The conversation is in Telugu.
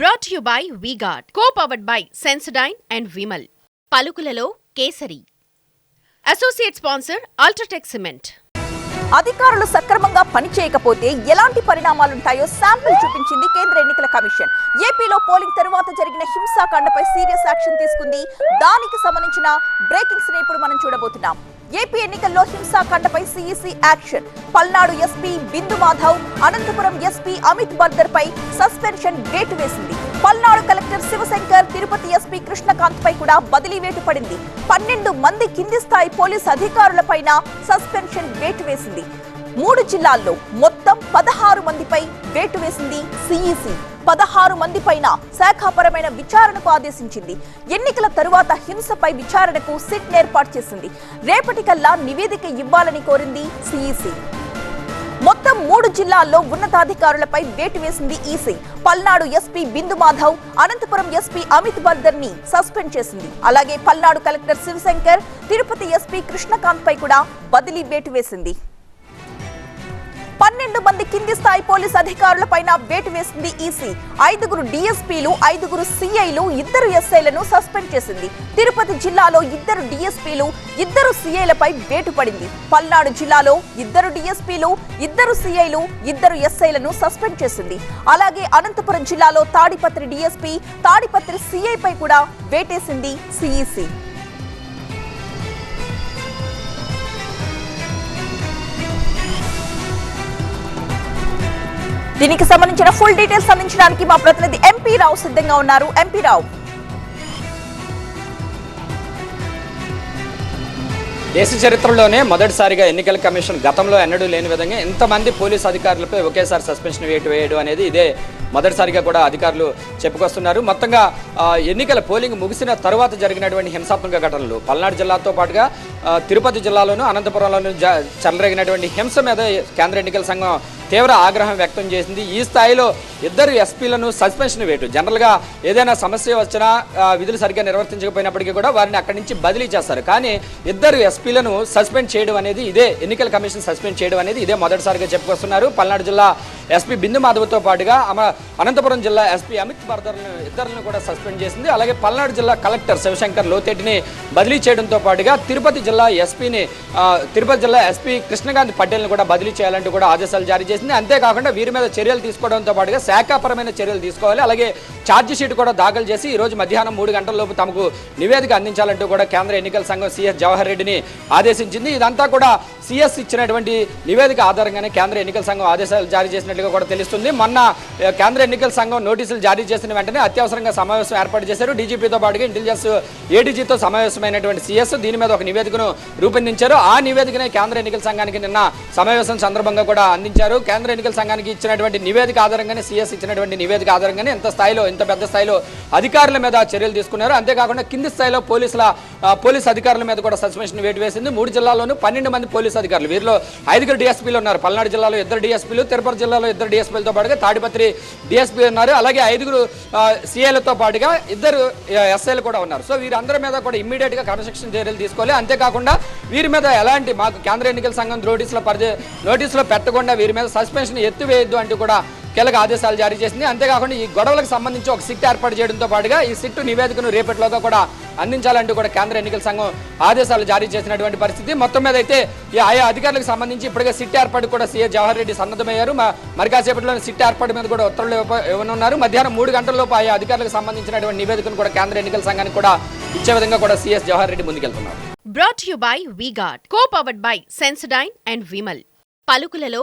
Brought you by V Guard co powered by Sensodyne and Vimal పలుకులలో Kesari. Associate sponsor UltraTech cement అధికారులు సక్రమంగా పనిచేయకపోతే ఎలాంటి పరిణామాలుంటాయో శాంపిల్ చూపించింది కేంద్ర ఎన్నికల కమిషన్. ఏపీలో పోలింగ్ తరువాత జరిగిన హింసాకాండపై సీరియస్ యాక్షన్ తీసుకుంది. దానికి సంబంధించిన బ్రేకింగ్స్ ఇప్పుడు మనం చూడబోతున్నాం. ఏపీ ఎన్నికల్లో హింసాకాండపై CEC action. Palnadu SP Bindu Madhav Anantapur SP Amit Bardar పై సస్పెన్షన్ వేటు వేసింది. పల్నాడు కలెక్టర్ శివశంకర్ తిరుపతి ఎస్పీ కృష్ణకాంత్ పై కూడా బదిలీ వేటు పడింది. పన్నెండు మంది కింది స్థాయి పోలీస్ అధికారులపైన సస్పెన్షన్ వేటు వేసింది. మూడు జిల్లాల్లో మొత్తం పదహారు మందిపై వేటు వేసింది సీఈసీ. పదహారు మంది పైన శాఖాపరమైన విచారణకు ఆదేశించింది. ఎన్నికల తరువాత హింసపై విచారణకు సిట్ ఏర్పాటు చేసింది. రేపటికల్లా నివేదిక ఇవ్వాలని కోరింది సిఈసి. మొత్తం మూడు జిల్లాల్లో ఉన్నతాధికారులపై వేటు వేసింది EC. Palnadu SP Bindu Madhav Anantapur SP Amit బర్దర్ని suspend చేసింది. అలాగే పల్నాడు కలెక్టర్ శివశంకర్ తిరుపతి ఎస్పీ కృష్ణకాంత్ పై కూడా బదిలీ వేటు వేసింది. పన్నెండు మంది కింది స్థాయి పోలీస్ అధికారులపైన వేటు వేసింది ఈసీ. ఐదుగురు డీఎస్పీలు ఐదుగురు సీఐలు ఇద్దరు ఎస్ఐలను సస్పెండ్ చేసింది. తిరుపతి జిల్లాలో ఇద్దరు డీఎస్పీలు ఇద్దరు సీఐలపై వేటు పడింది. పల్నాడు జిల్లాలో ఇద్దరు డీఎస్పీలు ఇద్దరు సీఐలు ఇద్దరు ఎస్ఐలను సస్పెండ్ చేసింది. అలాగే అనంతపురం జిల్లాలో తాడిపత్రి డీఎస్పీ తాడిపత్రి సీఐపై కూడా వేటేసింది సిఈసీ. దీనికి సంబంధించిన ఫుల్ డీటెయిల్స్ అందించడానికి మా ప్రతినిధి ఎంపీ రావు సిద్ధంగా ఉన్నారు. ఎంపీ రావు. దేశ చరిత్రలోనే మొదటిసారిగా ఎన్నికల కమిషన్ గతంలో ఎన్నడూ లేని విధంగా ఎంతమంది పోలీస్ అధికారులపై ఒకేసారి సస్పెన్షన్ వేటు వేయడం అనేది ఇదే మొదటిసారిగా కూడా అధికారులు చెప్పుకొస్తున్నారు. మొత్తంగా ఎన్నికల పోలింగ్ ముగిసిన తర్వాత జరిగినటువంటి హింసాత్మక ఘటనలు పల్నాడు జిల్లాతో పాటుగా తిరుపతి జిల్లాలోను అనంతపురంలోను జ చెలరేగినటువంటి హింస మీద కేంద్ర ఎన్నికల సంఘం తీవ్ర ఆగ్రహం వ్యక్తం చేసింది. ఈ స్థాయిలో ఇద్దరు ఎస్పీలను సస్పెన్షన్ వేటు. జనరల్గా ఏదైనా సమస్య వచ్చినా విధులు సరిగ్గా నిర్వర్తించకపోయినప్పటికీ కూడా వారిని అక్కడి నుంచి బదిలీ చేస్తారు. కానీ ఇద్దరు ఎస్పీలను సస్పెండ్ చేయడం అనేది ఇదే ఎన్నికల కమిషన్ సస్పెండ్ చేయడం అనేది ఇదే మొదటిసారిగా చెప్పుకొస్తున్నారు. పల్నాడు జిల్లా ఎస్పీ బిందు మాధవ్తో పాటుగా ఆమె అనంతపురం జిల్లా ఎస్పీ అమిత్ బర్దర్ను ఇద్దరిని కూడా సస్పెండ్ చేసింది. అలాగే పల్నాడు జిల్లా కలెక్టర్ శివశంకర్ లోతేటిని బదిలీ చేయడంతో పాటుగా తిరుపతి జిల్లా ఎస్పీని తిరుపతి జిల్లా ఎస్పీ కృష్ణకాంత్ పటేల్ని కూడా బదిలీ చేయాలంటూ కూడా ఆదేశాలు జారీ చేసింది అంతేకాకుండా వీరి మీద చర్యలు తీసుకోవడంతో పాటుగా శాఖాపరమైన చర్యలు తీసుకోవాలి. అలాగే ఛార్జ్ షీట్ కూడా దాఖలు చేసి ఈ రోజు మధ్యాహ్నం మూడు గంటల లోపు తమకు నివేదిక అందించాలంటూ కూడా కేంద్ర ఎన్నికల సంఘం సిఎస్ జవహర్ రెడ్డిని ఆదేశించింది. ఇదంతా కూడా సిఎస్ ఇచ్చినటువంటి నివేదిక ఆధారంగానే కేంద్ర ఎన్నికల సంఘం ఆదేశాలు జారీ చేసినట్లుగా కూడా తెలుస్తుంది. మొన్న కేంద్ర ఎన్నికల సంఘం నోటీసులు జారీ చేసిన వెంటనే అత్యవసరంగా సమావేశం ఏర్పాటు చేశారు. డీజీపీతో పాటుగా ఇంటెలిజెన్స్ ఏడీజీతో సమావేశమైనటువంటి సిఎస్ దీని మీద ఒక నివేదికను రూపొందించారు. ఆ నివేదికనే కేంద్ర ఎన్నికల సంఘానికి నిన్న సమావేశం సందర్భంగా కూడా అందించారు. కేంద్ర ఎన్నికల సంఘానికి ఇచ్చినటువంటి నివేదిక ఆధారంగానే సీఎస్ ఇచ్చినటువంటి నివేదిక ఆధారంగానే ఎంత స్థాయిలో ఇంత పెద్ద స్థాయిలో అధికారుల మీద చర్యలు తీసుకున్నారు. అంతేకాకుండా కింది స్థాయిలో పోలీసుల ఆ, పోలీస్ అధికారుల మీద కూడా సస్పెన్షన్ వేటు వేసింది. మూడు జిల్లాల్లోనూ పన్నెండు మంది పోలీసు అధికారులు. వీరిలో ఐదుగురు డిఎస్పీలు ఉన్నారు. పల్నాడు జిల్లాలో ఇద్దరు డిఎస్పీలు తిరుపతి జిల్లాలో ఇద్దరు డిఎస్పీలతో పాటుగా తాడిపత్రి డిఎస్పీ ఉన్నారు. అలాగే ఐదుగురు సీఏలతో పాటుగా ఇద్దరు ఎస్ఐలు కూడా ఉన్నారు. సో వీరందరి మీద కూడా ఇమ్మీడియట్గా క్రమశిక్షణ చర్యలు తీసుకోవాలి. అంతేకాకుండా వీరి మీద ఎలాంటి మాకు కేంద్ర ఎన్నికల సంఘం నోటీసులో పరిచయ నోటీసులో పెట్టకుండా వీరి మీద సస్పెన్షన్ ఎత్తివేయద్దు అంటూ కూడా కీలక ఆదేశాలు జారీ చేసింది. అంతేకాకుండా ఈ గొడవలకు సంబంధించి ఒక సిట్ ఏర్పాటు చేయడంతో పాటుగా ఈ సిట్టు నివేదికను రేపటిలోగా కూడా అందించాలంటూ కూడా కేంద్ర ఎన్నికల సంఘం ఆదేశాలు జారీ చేసినటువంటి పరిస్థితి. మొత్తం మీద అయితే ఈ ఆయా అధికారులకు సంబంధించి ఇప్పటికే సిట్ ఏర్పాటు కూడా సీఎస్ జవహర్ రెడ్డి సన్నద్ధమయ్యారు. మ- మరి కాసేపట్లో సిట్ ఏర్పాటు మీద కూడా ఉత్తర్వులు ఇవ్వనున్నారు. మధ్యాహ్నం మూడు గంటలలోపు ఆయా అధికారులకు సంబంధించినటువంటి నివేదికను కూడా కేంద్ర ఎన్నికల సంఘానికి కూడా ఇచ్చే విధంగా కూడా సీఎస్ జవహర్ రెడ్డి ముందుకెళ్తున్నారు. Brought you by V Guard co powered by Sensodyne and Vimal పలుకులలో